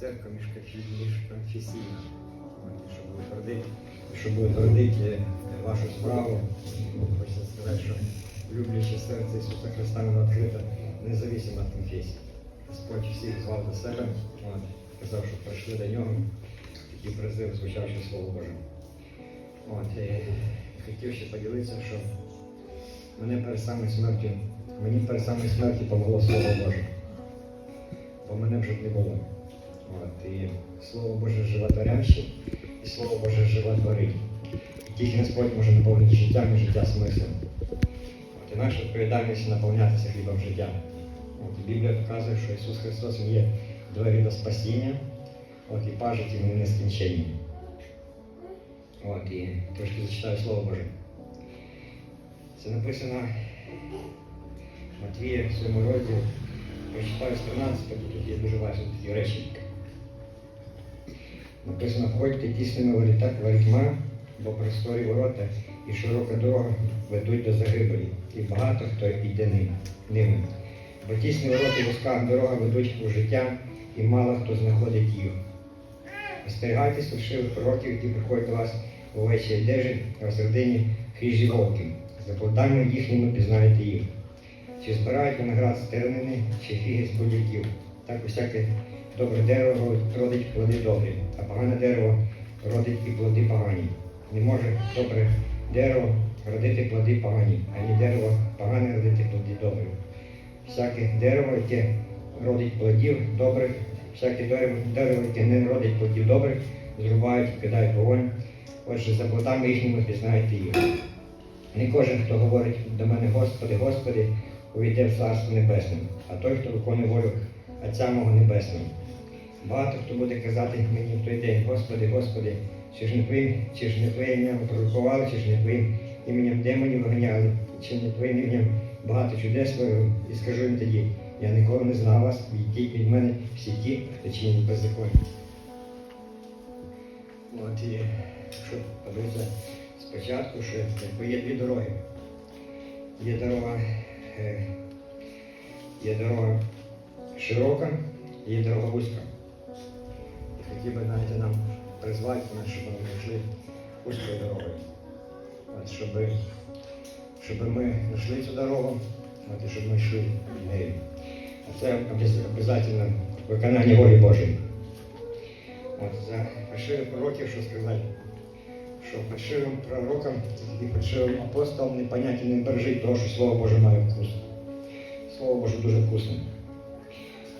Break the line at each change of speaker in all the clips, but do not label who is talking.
церква міжконфесійна. Щоб утвердити, щоб утвердити вашу справу, хочеться сказати, що любляче серце Ісуса Христа воно відкрите независимо від конфесії. Господь всіх звав до себе, от, казав, що прийшли до нього, такий призив звучав, що Слово Боже. От, і хотів ще поділитися, що мене перед самою смертю, мені перед самою смертю помогло Слово Боже. Бо мене вже не було. От, і Слово Боже животворяще, і Слово Боже животворить. І тільки Господь може наповнити життям і життя смислом. От, і наша відповідальність наповнятися хлібом життя. От, Біблія показує, що Ісус Христос Він є двері до спасіння, от, і пажить йому нескінченні. От, і трошки зачитаю Слово Боже. Це написано Матвія в своєму розділі. Прочитаю з 13, тут є дуже важливі такі речі. Написано, входьте тісними воріта, ворітьма, бо просторі ворота і широка дорога ведуть до загибелі, і багато хто йде ними. Бо тісні ворота вузька дорога ведуть у життя, і мало хто знаходить їх. Остерігайтесь фальшивих пророків, які приходять до вас у овечій одежі, розсередині хижі вовки. За плодами їхніми пізнаєте їх. Чи збирають виноград з тернини, чи фіги з будь-яків. Так усяке добре дерево родить плоди добрі, а погане дерево родить і плоди погані. Не може добре дерево родити плоди погані, ані дерево погане родити плоди добрі. Всяке дерево, яке родить плодів добрих, всяке дерево, яке не родить плодів добрих, зрубають кидають вогонь. Отже, за плодами їхніми пізнаєте їх. Не кожен, хто говорить до мене, Господи, Господи, увійде в Царство Небесне, а той, хто виконує волю Отця мого Небесного. Багато хто буде казати мені в той день, Господи, Господи, чи ж не Твоїм, чи ж не Твоїм ім'ям пророкували, чи ж не Твоїм іменем демонів виганяли, чи не Твоїм ім'ям багато чудес творили, і скажу їм тоді, я ніколи не знав вас, відійдіть від мене всі ті, хто чинить беззаконня. От і щоб подивитися спочатку, що є дві дороги. Є дорога, е, є дорога широка, є дорога вузька. І хотів би навіть нам призвати щоб ми йшли вузькою дорогою. От, щоб, щоб ми знайшли цю дорогу, от, і щоб ми йшли нею. Це обов'язково виконання волі Божої. От, за фальшивих пророків, що сказати, що фальшивим пророкам і фальшивим апостолам не поняття не бережить того, що Слово Боже має вкус. Слово Боже дуже вкусне.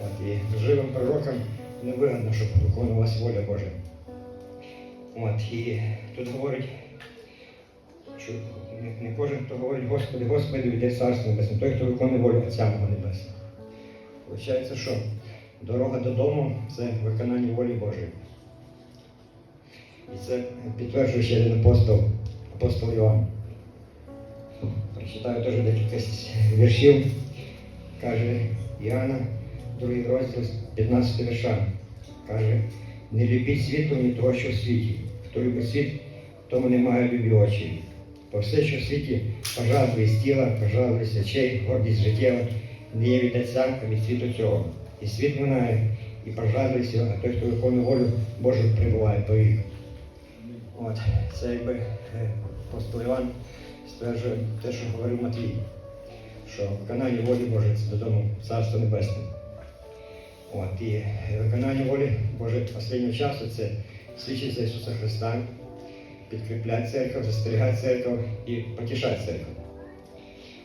От, і живим пророкам не вигідно, щоб виконувалася воля Божа. От, і тут говорить, що не, кожен, хто говорить, Господи, Господи, йде царство небесне, той, хто виконує волю Отця мого Небесного. Получається, що дорога додому це виконання волі Божої. І це підтверджує ще один апостол, апостол Іоанн. Прочитаю теж декілька віршів. Каже Іоанна, другий розділ, 15 вірша. Каже, не любіть світу, ні того, що в світі. Хто любить світ, тому немає любі очі. Бо все, що в світі, пожадливість тіла, пожадливість очей, гордість життєва, не є від Отця, а від світу цього. І світ минає, і пожадливість, а той, хто виконує волю Божу, прибуває по їх. От, це якби е, апостол Іван стверджує те, що говорив Матвій, що виконання волі Божої це додому Царство Небесне. От, і виконання волі Божої останнього часу це свідчить Ісуса Христа, підкріпляти церкву, застерігати церкву і потішати церкву.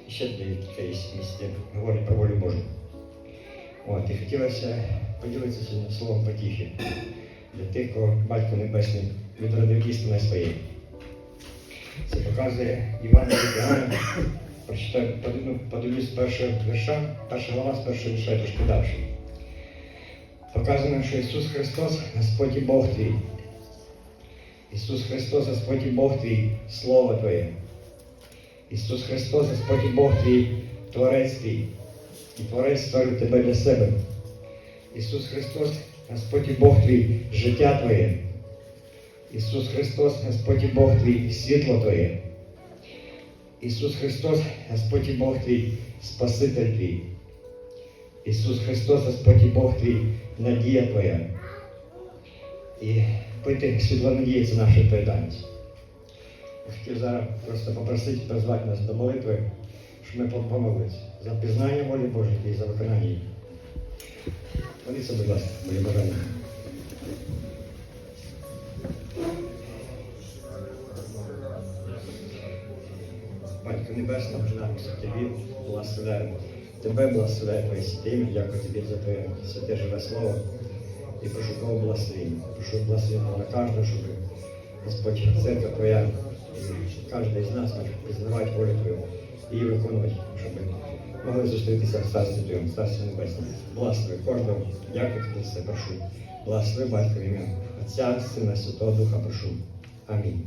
І ще декілька є місць, говорить про волю Божу. От, і хотілося поділитися сьогодні словом потіхи для тих, кого Батько Небесний відродив істиною своєю. Це показує Іван Іоанна. Прочитаю, подивлюсь, першого вірша, перша глава з першого вірша, трошки далі. Показано, що Ісус Христос Господь і Бог твій. Ісус Христос, Господь і Бог твій, Слово Твоє. Ісус Христос, Господь і Бог твій, Творець твій. І Творець створив тебе для себе. Ісус Христос, Господь і Бог твій, життя Твоє. Ісус Христос, Господь і Бог твій, світло Твоє. Ісус Христос, Господь і Бог твій, Спаситель твій. Ісус Христос, Господь і Бог твій, надія Твоя. І пити світло надії це наша відповідальність. Хотів зараз просто попросити призвати нас до молитви, щоб ми помолилися за пізнання волі Божої і за виконання її. Моліться, будь ласка, моє бажання. Батько Небесний, починаємося тобі, благословляємо. Тебе благословляє Твоє святе дякую тобі за Твоє святе живе слово. І прошу Твого благословення. Прошу благословення на кожного, щоб Господь, церква Твоя, і кожен з нас може пізнавати волю Твою і її виконувати, щоб могли зустрітися в Царстві Твоєму, в Царстві Небесному. Благослови кожного, дякую тобі це, прошу. Благослови Батько в ім'я Отця, Сина, Святого Духа, прошу. Амінь.